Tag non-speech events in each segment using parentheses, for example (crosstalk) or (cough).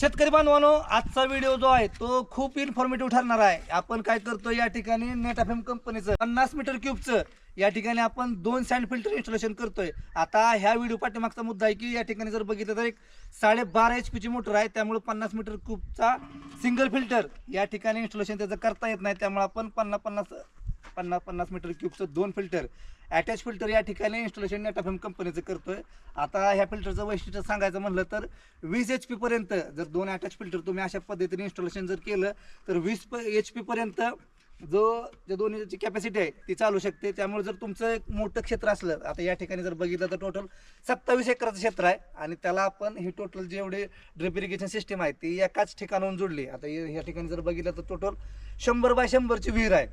शेतकरी बांधवानो आजचा व्हिडिओ जो आहे तो खूप इन्फॉर्मेटिव्ह ठरणार आहे. आपण काय करतो या ठिकाणी नेट एफ एम कंपनीचं पन्नास मीटर क्यूबचं या ठिकाणी आपण दोन सँड फिल्टर इन्स्टॉलेशन करतोय. आता ह्या व्हिडिओ पाठीमागचा मुद्दा आहे की या ठिकाणी जर बघितलं तर एक साडेबारा एच पीची मोटर आहे त्यामुळे पन्नास मीटर क्यूबचा सिंगल फिल्टर या ठिकाणी इन्स्टॉलेशन त्याचं करता येत नाही. त्यामुळे आपण पन्नास पन्नास पन्नास पन्नास मीटर क्यूबचं दोन फिल्टर. अटॅच फिल्टर या ठिकाणी इन्स्टॉलेशन नेटाफेम कंपनीचं करतोय. आता ह्या फिल्टरचं वैशिष्ट्य सांगायचं म्हणलं तर वीस एच पर्यंत जर दोन अटॅच फिल्टर तुम्ही अशा पद्धतीने इन्स्टॉलेशन जर केलं तर वीस प एच पर्यंत जो जे दोन्हीची कॅपॅसिटी आहे ती चालू शकते. त्यामुळे जर तुमचं एक मोठं क्षेत्र असलं आता या ठिकाणी जर बघितलं तर टोटल सत्तावीस एकराचं क्षेत्र आहे. आणि त्याला आपण ही टोटल जेवढे ड्रिप इरिगेशन सिस्टीम आहे ती एकाच ठिकाणाहून जोडली. आता या ठिकाणी जर बघितलं तर टोटल शंभर बाय शंभरची विहीर आहे.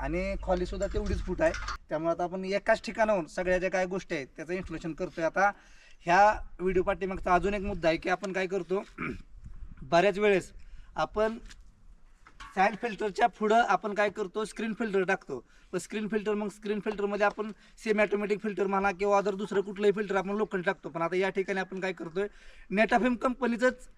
आणि खोली सुद्धा तेवढीच फूट आहे. त्यामुळे आता आपण एकाच ठिकाणाहून सगळ्या ज्या काय गोष्टी आहेत त्याचं इन्स्टॉलेशन करतोय. आता ह्या व्हिडिओ पाठीमागचा अजून एक मुद्दा आहे की आपण काय करतो (clears throat) बऱ्याच वेळेस आपण सँड फिल्टरच्या पुढं आपण काय करतो स्क्रीन फिल्टर टाकतो. व स्क्रीन फिल्टर मग स्क्रीन फिल्टरमध्ये आपण सेमी ऑटोमॅटिक फिल्टर म्हणा किंवा अदर दुसरं कुठलंही फिल्टर आपण लोखंड टाकतो. पण आता या ठिकाणी आपण काय करतोय नेटाफेम कंपनीचंच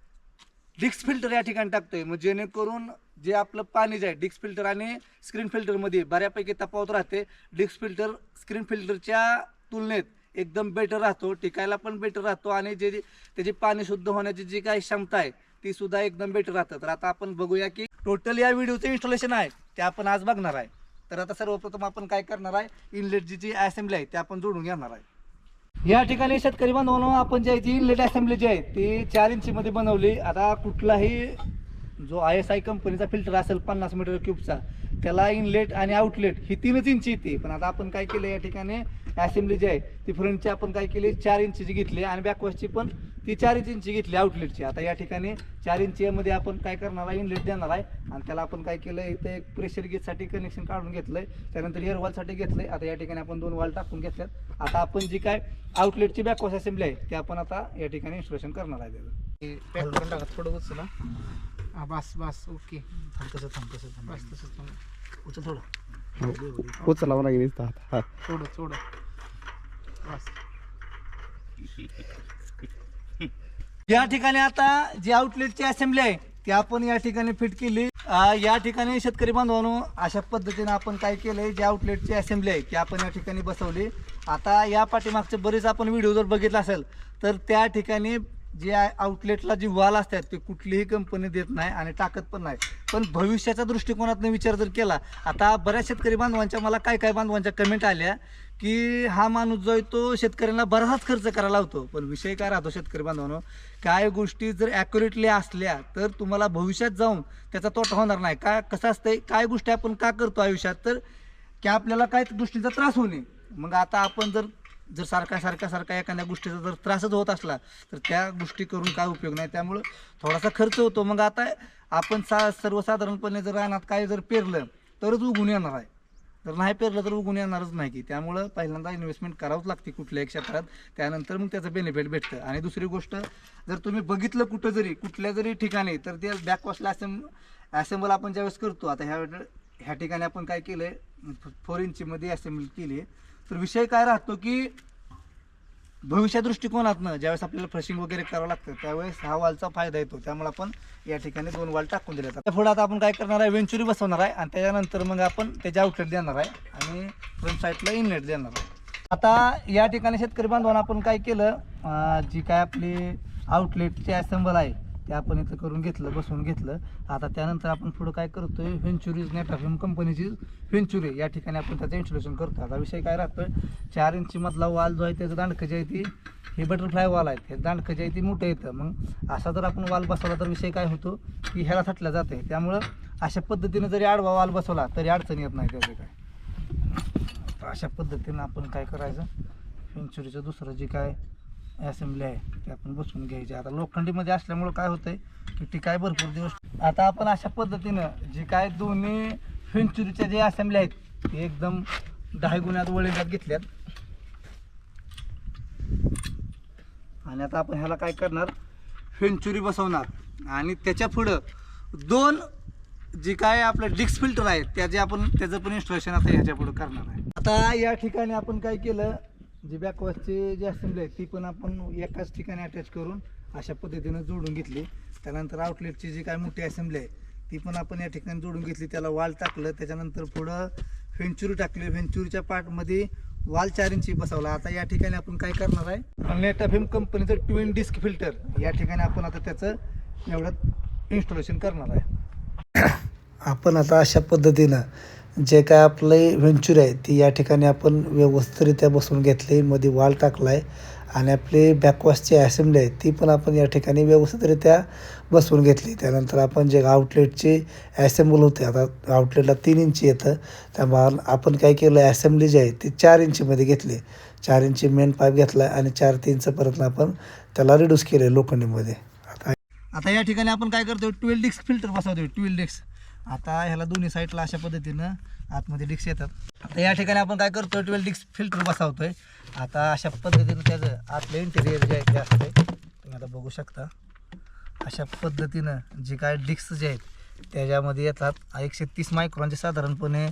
डिक्स फिल्टर या ठिकाणी टाकतोय. मग जेणेकरून जे आपलं पाणी जे आहे डिक्स फिल्टर आणि स्क्रीन फिल्टरमध्ये बऱ्यापैकी तफावत राहते. डिक्स फिल्टर स्क्रीन फिल्टरच्या तुलनेत एकदम बेटर राहतो टिकायला पण बेटर राहतो आणि जे त्याची पाणी शुद्ध होण्याची जी काही क्षमता आहे ती सुद्धा एकदम बेटर राहतं तर आता आपण बघूया की टोटल या व्हिडिओचं इन्स्टॉलेशन आहे ते आपण आज बघणार आहे. तर आता सर्वप्रथम आपण काय करणार आहे इनलेटची जी असेंब्ली आहे ते आपण जोडून घेणार आहे. या ठिकाणी शेतकरी बांधवांना आपण जी आहे ती इनलेट असेंब्ली जी आहे ती चार इंचीमध्ये बनवली. आता कुठलाही जो आय एस आय कंपनीचा फिल्टर असेल पन्नास मीटर क्यूबचा त्याला इनलेट आणि आउटलेट ही तीनच इंची येते. पण आता आपण काय केलं या ठिकाणी असेंब्ली जी आहे ती फ्रंटची आपण काय केली चार इंचीची घेतली आणि बॅकवॉशची पण ती चार इंची घेतली आउटलेटची आता या ठिकाणी चार इंचीमध्ये आपण काय करणार आहे इनलेट देणार आहे. आणि त्याला आपण काय केलं इथं एक प्रेशर गेजसाठी कनेक्शन काढून घेतलं आहे त्यानंतर एअर वॉलसाठी घेतलंय. आता या ठिकाणी आपण दोन वॉल टाकून घेतल्यात. आता आपण जी काय आउटलेटची बॅकवॉश असेंब्ली आहे ते आपण आता या ठिकाणी इन्स्टॉलेशन करणार आहे. त्याचं पॅक करून टाका थोडं उचला हा बस बस ओके. थांब कसं थांब कसं थांब. बस तसंच थांब. उचल थोडं उचलावं लागेल इथं. हात. हा. थोडं थोडं बस. या ठिकाणी आता जी आउटलेटची असेंब्ली आहे ती आपण या ठिकाणी फिट केली. अं, या ठिकाणी शेतकरी बांधवांनो अशा पद्धतीने आपण काय केलंय जी आउटलेटची असेंब्ली आहे ती आपण या ठिकाणी बसवली. आता या पाठीमागचे बरेच आपण व्हिडिओ जर बघितला असेल तर त्या ठिकाणी जे आउटलेटला जी वाल असतात ते कुठलीही कंपनी देत नाही आणि टाकत पण नाही. पण भविष्याच्या दृष्टिकोनातून विचार जर केला आता बऱ्याच शेतकरी बांधवांच्या मला काय काय बांधवांच्या कमेंट आल्या की हा माणूस जो आहे तो शेतकऱ्यांना बराच खर्च करायला लावतो. पण विषय काय राहतो शेतकरी बांधवांनो? काय गोष्टी जर ॲक्युरेटली असल्या तर तुम्हाला भविष्यात जाऊन त्याचा तोटा होणार नाही. का कसं असतंय काय गोष्टी आपण का करतो आयुष्यात? तर की आपल्याला काय गोष्टींचा त्रास होऊ नये. मग आता आपण जर जर सारखा सारखा सारखा एखाद्या गोष्टीचा जर त्रासच होत असला तर त्या गोष्टी करून काय उपयोग नाही. त्यामुळं थोडासा खर्च होतो. मग आता आपण सा सर्वसाधारणपणे जर रानात काय जर पेरलं तरच उगून येणार आहे. जर नाही पेरलं तर उगून येणारच नाही की. त्यामुळं पहिल्यांदा इन्व्हेस्टमेंट करावंच लागते कुठल्याही क्षेत्रात. त्यानंतर मग त्याचं बेनिफिट भेटतं. आणि दुसरी गोष्ट जर तुम्ही बघितलं कुठं जरी कुठल्या जरी ठिकाणी तर ते बॅकवॉशला असेंब असेंबल आपण ज्यावेळेस करतो आता ह्या ह्या ठिकाणी आपण काय केलं आहे फोर इंचीमध्ये असेंबल केली. आहे तर विषय काय राहतो की भविष्या दृष्टिकोनातनं ज्यावेळेस आपल्याला फ्रशिंग वगैरे करावं लागतं त्यावेळेस हा वालचा फायदा येतो. त्यामुळे आपण या ठिकाणी दोन वाल टाकून दिले जातात पुढे आता आपण काय करणार आहे? वेंचुरी बसवणार आहे आणि त्याच्यानंतर मग आपण त्याचे आउटलेट देणार आहे आणि फ्रंट साईडला इनलेट देणार आहे. आता या ठिकाणी शेतकरी बांधवांना आपण काय केलं? जी काय आपली आउटलेटची असेंबल आहे ते आपण इथं करून घेतलं बसवून घेतलं. आता त्यानंतर आपण पुढं काय करतोय? व्हेंचुरीज नेटाफिम कंपनीची व्हेंचुरी या ठिकाणी आपण त्याचं इन्स्टॉलेशन करतो. आता विषय काय राहतोय? चार इंची मधला वाल जो आहे त्याचं दांडकं जे आहे ती हे बटरफ्लाय वाल आहेत हे दांडकं जे आहे ती मोठं येतं. मग असा जर आपण वाल बसवला तर विषय काय होतो? की ह्याला थटल्या जाते त्यामुळं अशा पद्धतीनं जरी आडवा वाल बसवला तरी अडचण येत नाही त्याचं काय. तर अशा पद्धतीनं आपण काय करायचं? व्हेंचुरीचं दुसरं जे काय असेंब्ली आहे ते आपण बसवून घ्यायचे. आता लोखंडीमध्ये असल्यामुळं काय होतंय की ती काय भरपूर दिवस आता आपण अशा पद्धतीनं जे काय दोन्ही फेंचुरीच्या जे असेंब्ली आहेत ते एकदम दहा गुण्यात वळीण्यात घेतल्यात. आणि आता आपण ह्याला काय करणार? फेंचुरी बसवणार. आणि त्याच्या पुढं दोन जी काय आपलं डिक्स फिल्टर आहे त्याचे आपण त्याचं पण इन्स्टॉलेशन आता ह्याच्या पुढं करणार आहे. आता या ठिकाणी आपण काय केलं? जी बॅकवॉशची जी असेंब्ली आहे ती पण आपण एकाच ठिकाणी अटॅच करून अशा पद्धतीनं जोडून घेतली. त्यानंतर आउटलेटची जी काय मोठी असेंब्ली आहे ती पण आपण या ठिकाणी जोडून घेतली. त्याला वाल टाकलं त्याच्यानंतर पुढं व्हेंचुरी टाकली. व्हेंचुरीच्या पार्टमध्ये वाल चार इंची बसवला. आता या ठिकाणी आपण काय करणार आहे? नेटाफिम कंपनीचं ट्विन डिस्क फिल्टर या ठिकाणी आपण आता त्याचं एवढं इन्स्टॉलेशन करणार आहे. आपण आता अशा पद्धतीनं जे काय आपले व्हेंचुरी आहे ती या ठिकाणी आपण व्यवस्थितरित्या बसवून घेतली मध्ये वाल टाकला आहे आणि आपली बॅकवॉशची असेंब्ली आहे ती पण आपण या ठिकाणी व्यवस्थितरित्या बसवून घेतली. त्यानंतर आपण जे आउटलेटची ॲसेंबल होते आता आउटलेटला तीन इंची येतं त्यामुळे आपण काय केलं ॲसेंब्ली जी आहे ती चार इंचीमध्ये घेतली. चार इंची मेन पाईप घेतला आणि चार तीनचं परत आपण त्याला रिड्यूस केलं लोखंडीमध्ये. आता आता या ठिकाणी आपण काय करतो ट्वेल्व डिस्क फिल्टर बसवतो ट्वेल्व डिस्क आता ह्याला दोन्ही साईडला अशा पद्धतीनं आतमध्ये डिस्क येतात. आता या ठिकाणी आपण काय करतो ट्वेल्व डिक्स फिल्टर बसावतोय. आता अशा पद्धतीनं त्याचं आतलं इंटेरियर जे आहे ते असतंय. तुम्ही आता बघू शकता. अशा पद्धतीनं जे काय डिक्स जे आहेत त्याच्यामध्ये येतात. एकशे तीस मायक्रॉनचे साधारणपणे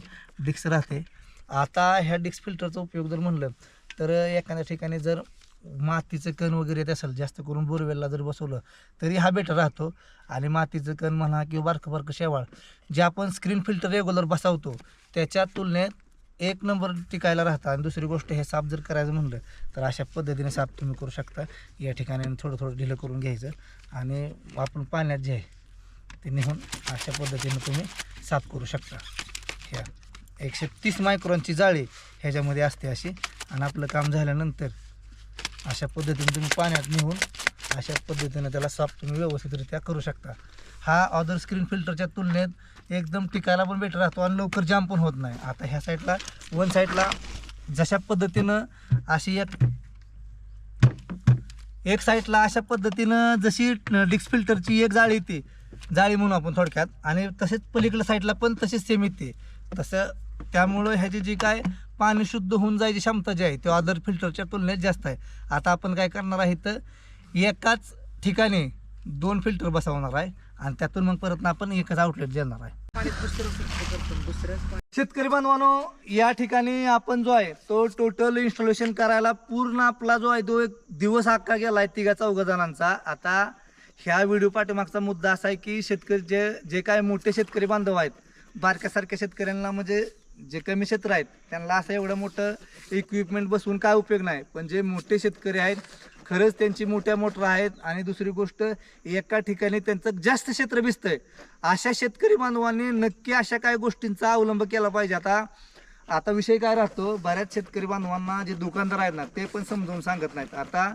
डिक्स राहते. आता ह्या डिस्क फिल्टरचा उपयोग जर म्हणलं तर एखाद्या ठिकाणी जर मातीचं कण वगैरे येत असेल जास्त करून बोरवेलला जर बसवलं तरी हा बेटर राहतो. आणि मातीचं कण म्हणा किंवा बारकं बारकं शेवाळ जे आपण स्क्रीन फिल्टर रेग्युलर बसवतो त्याच्या तुलनेत एक नंबर टिकायला राहतं. आणि दुसरी गोष्ट हे साफ जर करायचं म्हणलं तर अशा पद्धतीने साफ तुम्ही करू शकता. या ठिकाणी थोडं थोडं ढिलं करून घ्यायचं. आणि आपण पाण्यात जे आहे ते नेहून अशा पद्धतीने तुम्ही साफ करू शकता. ह्या एकशे तीस मायक्रॉनची जाळी ह्याच्यामध्ये असते अशी. आणि आपलं काम झाल्यानंतर अशा पद्धतीने तुम्ही पाण्यात नेऊन अशा पद्धतीने त्याला साफ तुम्ही व्यवस्थितरित्या करू शकता. हा ऑदर स्क्रीन फिल्टरच्या तुलनेत एकदम टिकायला पण बेटर राहतो आणि लवकर जाम पण होत नाही. आता ह्या साईडला वन साईडला जशा पद्धतीनं अशी एक एक साईडला अशा पद्धतीनं जशी डिक्स फिल्टरची एक जाळी येते जाळी म्हणून आपण थोडक्यात आणि तसेच पलीकडल्या साईडला पण तशीच सेम येते. तसं त्यामुळं ह्याची जी काय पाणी शुद्ध होऊन जायची क्षमता जी आहे ते अदर फिल्टरच्या तुलनेत जास्त आहे. आता आपण काय करणार आहे तर एकाच ठिकाणी दोन फिल्टर बसवणार आहे आणि त्यातून मग परत आपण एकच आउटलेट देणार आहे. शेतकरी बांधवानो या ठिकाणी आपण जो आहे तो टोटल इन्स्टॉलेशन करायला पूर्ण आपला जो आहे तो एक दिवस अख्खा गेला आहे तिघा चौघा जणांचा. आता ह्या व्हिडिओ पाठीमागचा मुद्दा असा आहे की शेतकरी जे जे काय मोठे शेतकरी बांधव आहेत बारक्यासारख्या शेतकऱ्यांना म्हणजे जे कमी क्षेत्र आहेत त्यांना असं एवढं मोठं इक्विपमेंट बसवून काय उपयोग नाही. पण जे मोठे शेतकरी आहेत खरंच त्यांची मोठ्या मोटर आहेत आणि दुसरी गोष्ट एका ठिकाणी त्यांचं जास्त क्षेत्र भिजतंय. अशा शेतकरी बांधवांनी नक्की अशा काय गोष्टींचा अवलंब केला पाहिजे. आता आता विषय काय राहतो बऱ्याच शेतकरी बांधवांना जे दुकानदार आहेत ना ते पण समजावून सांगत नाहीत. आता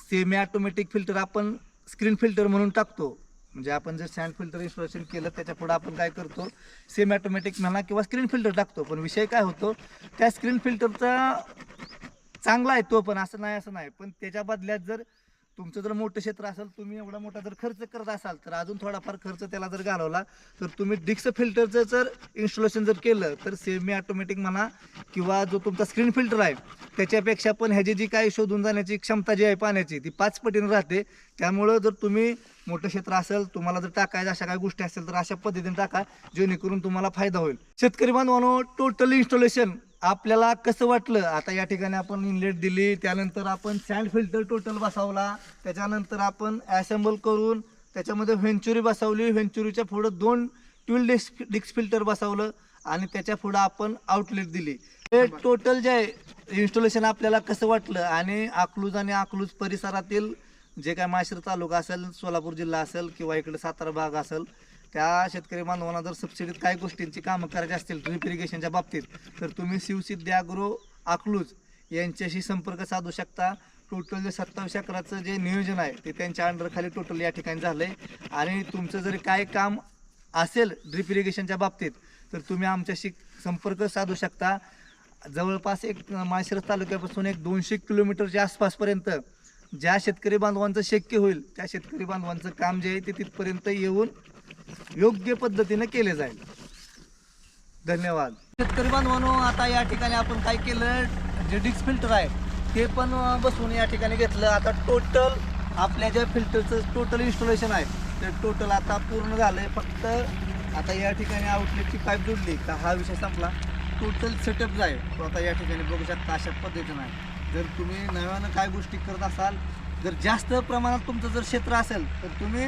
सेमी ऑटोमॅटिक फिल्टर आपण स्क्रीन फिल्टर म्हणून टाकतो. म्हणजे आपण जर सँड फिल्टर इन्स्टॉलेशन केलं त्याच्या पुढे आपण काय करतो? सेम ऑटोमॅटिक म्हणा किंवा स्क्रीन फिल्टर टाकतो. पण विषय काय होतो? त्या स्क्रीन फिल्टरचा चांगला आहे तो पण असं नाही असं नाही. पण त्याच्या बदल्यात जर तुमचं जर मोठं क्षेत्र असेल तुम्ही एवढा मोठा जर खर्च करत असाल तर अजून थोडाफार खर्च त्याला जर घालवला तर तुम्ही डिक्स फिल्टरचं जर इन्स्टॉलेशन जर केलं तर सेमी ऑटोमॅटिक म्हणा किंवा जो तुमचा स्क्रीन फिल्टर आहे त्याच्यापेक्षा पण ह्याची जी काही शोधून जाण्याची क्षमता जी आहे पाण्याची ती पाच पटीने राहते. त्यामुळं जर तुम्ही मोठं क्षेत्र असेल तुम्हाला जर टाकायचं अशा काही गोष्टी असेल तर अशा पद्धतीने टाका जेणेकरून तुम्हाला फायदा होईल. शेतकरी बांधवानो टोटल इन्स्टॉलेशन आपल्याला कसं वाटलं? आता या ठिकाणी आपण इनलेट दिली त्यानंतर आपण सँड फिल्टर टोटल बसवला त्याच्यानंतर आपण ॲसेम्बल करून त्याच्यामध्ये व्हेंचुरी बसवली व्हेंचुरीच्या पुढं दोन ट्युल डिस्क डिस्क फिल्टर बसवलं आणि त्याच्या पुढं आपण आउटलेट दिली. हे टोटल जे आहे इन्स्टॉलेशन आपल्याला कसं वाटलं? आणि अकलूज आणि अकलूज परिसरातील जे काय माशिर तालुका असेल सोलापूर जिल्हा असेल किंवा इकडे सातारा भाग असेल त्या शेतकरी बांधवांना जर सबसिडीत काही गोष्टींची कामं करायची असतील ड्रिप इरिगेशनच्या बाबतीत तर तुम्ही शिवसिद्धी अॅग्रो आकलूज यांच्याशी संपर्क साधू शकता. टोटल जे सत्तावीस अकराचं जे नियोजन आहे ते त्यांच्या अंडरखाली टोटल या ठिकाणी झालं आहे आणि तुमचं जर काय काम असेल ड्रिप इरिगेशनच्या बाबतीत तर तुम्ही आमच्याशी संपर्क साधू शकता. जवळपास एक माळशिरस तालुक्यापासून एक दोनशे किलोमीटरच्या आसपासपर्यंत ज्या शेतकरी बांधवांचं शक्य होईल त्या शेतकरी बांधवांचं काम जे आहे ते तिथपर्यंत येऊन योग्य पद्धतीने केले जाईल. धन्यवाद. शेतकरी बांधवांनो आता या ठिकाणी आपण काय केलं? जे डिक्स फिल्टर आहे. ते पण बसून बसवून या ठिकाणी घेतलं. आता टोटल आपल्या ज्या फिल्टरचं टोटल इन्स्टॉलेशन आहे ते टोटल आता पूर्ण झालं आहे फक्त आता या ठिकाणी आउटलेटची पाईप जोडली. का हा विषय संपला. टोटल सेटअप जो आहे तो आता या ठिकाणी बघू शकता अशा पद्धतीनं आहे. जर तुम्ही नव्यानं काय गोष्टी करत असाल जर जास्त प्रमाणात तुमचं जर क्षेत्र असेल तर तुम्ही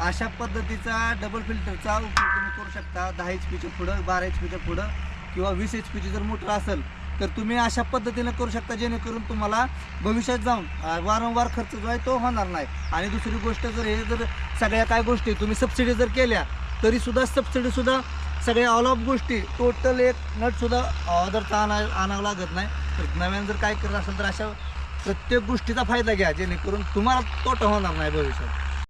अशा पद्धतीचा डबल फिल्टरचा उपयोग तुम्ही करू शकता. दहा एच पीच्या पुढं बारा एच पीच्या पुढं किंवा वीस एच पीची जर मोटर असेल तर तुम्ही अशा पद्धतीनं करू शकता जेणेकरून तुम्हाला भविष्यात जाऊन वारंवार खर्च जो आहे तो होणार नाही. आणि दुसरी गोष्ट जर हे जर सगळ्या काय गोष्टी तुम्ही सबसिडी जर केल्या तरीसुद्धा सबसिडीसुद्धा सगळ्या ऑल ऑफ गोष्टी टोटल एक नटसुद्धा ऑर्डरचा आणा आणावं लागत नाही. तर नव्यानं जर काय करत असेल तर अशा प्रत्येक गोष्टीचा फायदा घ्या जेणेकरून तुम्हाला तोटा होणार नाही भविष्यात.